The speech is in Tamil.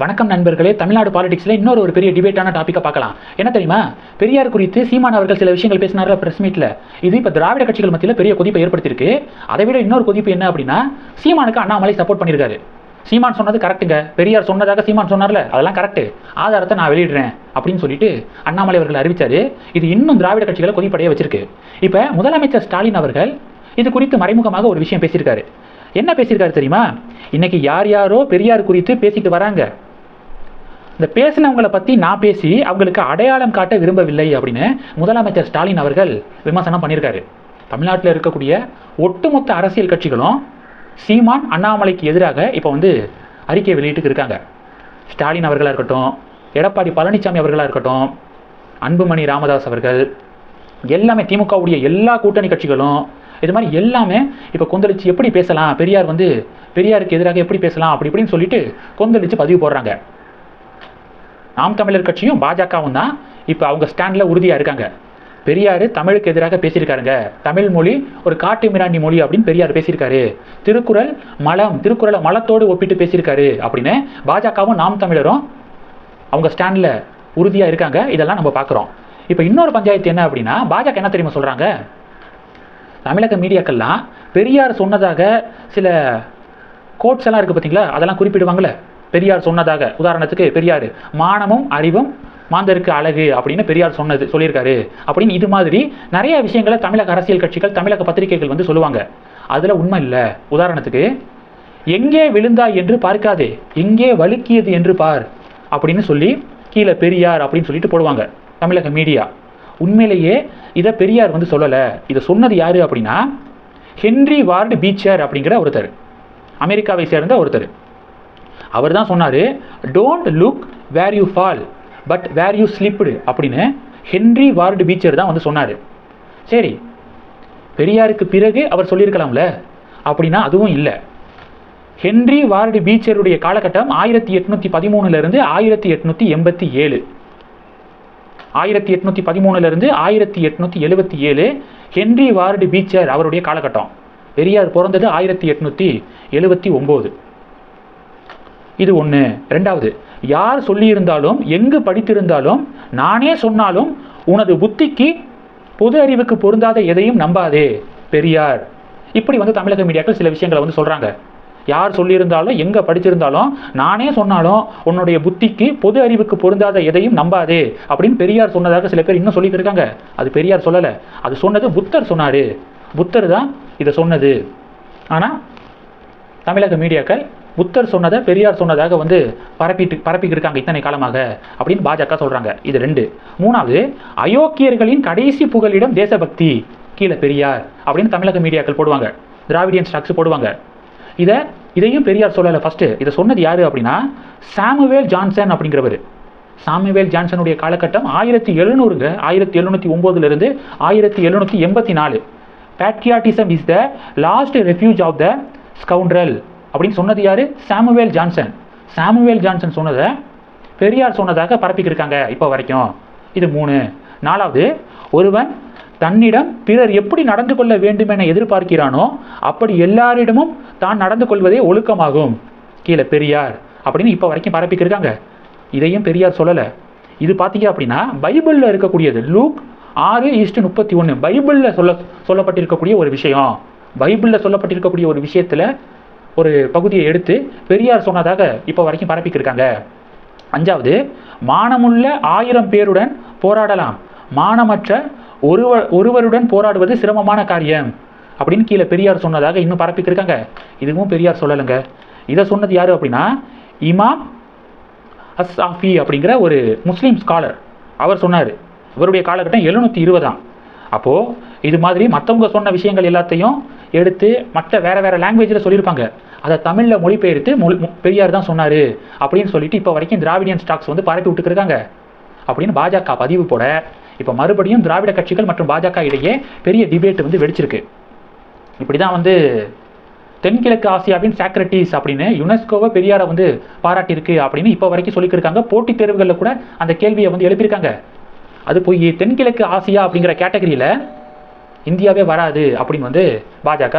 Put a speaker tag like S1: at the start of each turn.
S1: வணக்கம் நண்பர்களே தமிழ்நாடு பாலிடிக்ஸில் இன்னொரு ஒரு பெரிய டிபேட்டான டாப்பிக்கை பார்க்கலாம். என்ன தெரியுமா? பெரியார் குறித்து சீமான் அவர்கள் சில விஷயங்கள் பேசினார்ல பிரஸ் மீட்டில் இது இப்போ திராவிட கட்சிகள் மத்தியில் பெரிய கொதிப்பை ஏற்படுத்தியிருக்கு. அதை விட இன்னொரு கொதிப்பு என்ன அப்படின்னா சீமானுக்கு அண்ணாமலை சப்போர்ட் பண்ணியிருக்காரு. சீமான் சொன்னது கரெக்ட்டுங்க பெரியார் சொன்னதாக சீமான் சொன்னார்ல. அதெல்லாம் கரெக்ட் ஆதாரத்தை நான் வெளியிடுறேன் அப்படின்னு சொல்லிட்டு அண்ணாமலை அவர்கள் அறிவித்தார் இது இன்னும் திராவிட கட்சிகளை கொதிப்படைய வச்சிருக்கு. இப்போ முதலமைச்சர் ஸ்டாலின் அவர்கள் இது குறித்து மறைமுகமாக ஒரு விஷயம் பேசியிருக்காரு. என்ன பேசியிருக்காரு தெரியுமா? இன்னைக்கு யார் யாரோ பெரியார் குறித்து பேசிட்டு வராங்க. இந்த பேசினவங்களை பற்றி நான் பேசி அவங்களுக்கு அடையாளம் காட்ட விரும்பவில்லை அப்படின்னு முதலமைச்சர் ஸ்டாலின் அவர்கள் விமர்சனம் பண்ணியிருக்காரு. தமிழ்நாட்டில் இருக்கக்கூடிய ஒட்டுமொத்த அரசியல் கட்சிகளும் சீமான் அண்ணாமலைக்கு எதிராக இப்போ வந்து அறிக்கை வெளியிட்டு இருக்காங்க. ஸ்டாலின் அவர்களாக இருக்கட்டும் எடப்பாடி பழனிசாமி அவர்களாக இருக்கட்டும் அன்புமணி ராமதாஸ் அவர்கள் எல்லாமே திமுகவுடைய எல்லா கூட்டணி கட்சிகளும் இது மாதிரி எல்லாமே இப்போ கொந்தளிச்சு எப்படி பேசலாம் பெரியார் வந்து பெரியாருக்கு எதிராக எப்படி பேசலாம் அப்படி இப்படின்னு சொல்லிட்டு கொந்தளிச்சு பதிவு போடுறாங்க. நாம் தமிழர் கட்சியும் பாஜகவும் தான் இப்போ அவங்க ஸ்டாண்டில் உறுதியாக இருக்காங்க. பெரியார் தமிழுக்கு எதிராக பேசியிருக்காருங்க. தமிழ் மொழி ஒரு காட்டு மிராண்டி மொழி அப்படின்னு பெரியார் பேசியிருக்காரு. திருக்குறள் மலம் திருக்குறளை மலத்தோடு ஒப்பிட்டு பேசியிருக்காரு அப்படின்னு பாஜகவும் நாம் தமிழரும் அவங்க ஸ்டாண்டில் உறுதியாக இருக்காங்க. இதெல்லாம் நம்ம பார்க்குறோம். இப்போ இன்னொரு பஞ்சாயத்து என்ன அப்படின்னா பாஜக என்ன தெரியுமா சொல்கிறாங்க தமிழக மீடியாக்கள்லாம் பெரியார் சொன்னதாக சில கோட்ஸ் எல்லாம் இருக்குது பார்த்தீங்களா அதெல்லாம் குறிப்பிடுவாங்களே. பெரியார் சொன்னதாக. உதாரணத்துக்கு பெரியார் மானமும் அறிவும் மாந்தருக்கு அழகு அப்படின்னு பெரியார் சொன்னது சொல்லியிருக்காரு. அப்படின்னு இது மாதிரி நிறைய விஷயங்களை தமிழக அரசியல் கட்சிகள் தமிழக பத்திரிகைகள் வந்து சொல்லுவாங்க. அதில் உண்மை இல்லை. உதாரணத்துக்கு எங்கே விழுந்தாய் என்று பார்க்காதே எங்கே வலுக்கியது என்று பார் அப்படின்னு சொல்லி கீழே பெரியார் அப்படின்னு சொல்லிட்டு போடுவாங்க தமிழக மீடியா. உண்மையிலேயே இதை பெரியார் வந்து சொல்லலை. இதை சொன்னது யார் அப்படின்னா ஹென்றி வார்டு பீச்சர் அப்படிங்கிற ஒருத்தர். அமெரிக்காவை சேர்ந்த ஒருத்தர். அவர் தான் சொன்னார் don't look where you fall but where you slipped அப்படின்னு ஹென்றி வார்டு பீச்சர் தான் வந்து சொன்னார். சரி பெரியாருக்கு பிறகு அவர் சொல்லியிருக்கலாம்ல? அப்படின்னா அதுவும் இல்லை. ஹென்றி வார்டு பீச்சருடைய காலகட்டம் ஆயிரத்தி எட்நூற்றி பதிமூணுலேருந்து ஆயிரத்தி எட்நூற்றி எண்பத்தி ஏழு. ஆயிரத்தி எட்நூற்றி பதிமூணுலேருந்து ஆயிரத்தி எட்நூற்றி எழுபத்தி ஏழு ஹென்றி வார்டு பீச்சர் அவருடைய காலகட்டம். பெரியார் பிறந்தது ஆயிரத்தி எட்நூற்றி எழுபத்தி ஒம்பது. இது ஒன்று ரெண்டாவது யார் சொல்லியிருந்தாலும் எங்கு படித்திருந்தாலும் நானே சொன்னாலும் உனது புத்திக்கு பொது அறிவுக்கு பொருந்தாத எதையும் நம்பாதே பெரியார். இப்படி வந்து தமிழக மீடியாக்கள் சில விஷயங்களை வந்து சொல்கிறாங்க யார் சொல்லியிருந்தாலும் எங்கே படிச்சிருந்தாலும் நானே சொன்னாலும் உன்னுடைய புத்திக்கு பொது அறிவுக்கு பொருந்தாத எதையும் நம்பாதே அப்படின்னு பெரியார் சொன்னதாக சில பேர் இன்னும் சொல்லிட்டு இருக்காங்க. அது பெரியார் சொல்லலை. அது சொன்னது புத்தர் சொன்னார். புத்தர் தான் இதை சொன்னது. ஆனால் தமிழக மீடியாக்கள் புத்தர் சொன்னதை பெரியார் சொன்னதாக வந்து பரப்பிட்டு பரப்பிக்கிட்டு இருக்காங்க இத்தனை காலமாக அப்படின்னு பாஜக சொல்கிறாங்க இது ரெண்டு. மூணாவது அயோக்கியர்களின் கடைசி புகலிடம் தேசபக்தி கீழே பெரியார் அப்படின்னு தமிழக மீடியாக்கள் போடுவாங்க. திராவிடியன் ஸ்டாக்ஸ் போடுவாங்க. இதை இதையும் பெரியார் சொல்லலை ஃபஸ்ட்டு இதை சொன்னது யார் அப்படின்னா சாமுவேல் ஜான்சன் அப்படிங்கிறவர். சாமுவேல் ஜான்சனுடைய காலகட்டம் ஆயிரத்தி எழுநூறுங்க. ஆயிரத்தி எழுநூற்றி ஒம்போதுலேருந்து ஆயிரத்தி எழுநூற்றி எண்பத்தி நாலு. Patriotism is the last refuge of the scoundrel அப்படின்னு சொன்னது யார்? Samuel Johnson. சாமுவேல் ஜான்சன் சொன்னதை பெரியார் சொன்னதாக பரப்பிக்கிருக்காங்க இப்போ வரைக்கும். இது மூணு. நாலாவது ஒருவன் தன்னிடம் பிறர் எப்படி நடந்து கொள்ள வேண்டும் என எதிர்பார்க்கிறானோ அப்படி எல்லாரிடமும் தான் நடந்து கொள்வதே ஒழுக்கமாகும். கீழே பெரியார் அப்படின்னு இப்போ வரைக்கும் பரப்பிக்கிருக்காங்க. இதையும் பெரியார் சொல்லலை. இது பார்த்தீங்க அப்படின்னா பைபிளில் இருக்கக்கூடியது. லூக் ஆறு ஈஸ்ட் முப்பத்தி ஒன்று பைபிளில் சொல்ல சொல்லப்பட்டிருக்கக்கூடிய ஒரு விஷயம். பைபிளில் சொல்லப்பட்டிருக்கக்கூடிய ஒரு விஷயத்தில் ஒரு பகுதியை எடுத்து பெரியார் சொன்னதாக இப்போ வரைக்கும் பரப்பிக்கிருக்காங்க. அஞ்சாவது மானமுள்ள ஆயிரம் பேருடன் போராடலாம். மானமற்ற ஒருவர் ஒருவருடன் போராடுவது சிரமமான காரியம். அப்படின்னு கீழே பெரியார் சொன்னதாக இன்னும் பரப்பிக்கிருக்காங்க. இதுவும் பெரியார் சொல்லலைங்க. இதை சொன்னது யார் அப்படின்னா இமாம் அஸ்ஸாஃபி அப்படிங்கிற ஒரு முஸ்லீம் ஸ்காலர் அவர் சொன்னார். இவருடைய காலகட்டம் எழுநூற்றி இருபதாம். அப்போது இது மாதிரி மற்றவங்க சொன்ன விஷயங்கள் எல்லாத்தையும் எடுத்து மற்ற வேறு வேறு லாங்குவேஜில் சொல்லியிருப்பாங்க. அதை தமிழில் மொழிபெயர்த்து மொழி பெரியார் தான் சொன்னார் அப்படின்னு சொல்லிட்டு இப்போ வரைக்கும் திராவிடியன் ஸ்டாக்ஸ் வந்து பரப்பி விட்டுக்கிருக்காங்க அப்படின்னு பாஜக பதிவு போட இப்போ மறுபடியும் திராவிட கட்சிகள் மற்றும் பாஜக இடையே பெரிய டிபேட் வந்து வெடிச்சிருக்கு. இப்படி தான் வந்து தென்கிழக்கு ஆசியாவின் சாக்ரட்டிஸ் அப்படின்னு யுனெஸ்கோவை பெரியாரை வந்து பாராட்டியிருக்கு அப்படின்னு இப்போ வரைக்கும் சொல்லிக்கிருக்காங்க போட்டித் தேர்வுகளில் கூட அந்த கேள்வியை வந்து எழுப்பியிருக்காங்க. அது போய் தென்கிழக்கு ஆசியா அப்படிங்கிற கேட்டகரியில் இந்தியாவே வராது அப்படின்னு வந்து பாஜக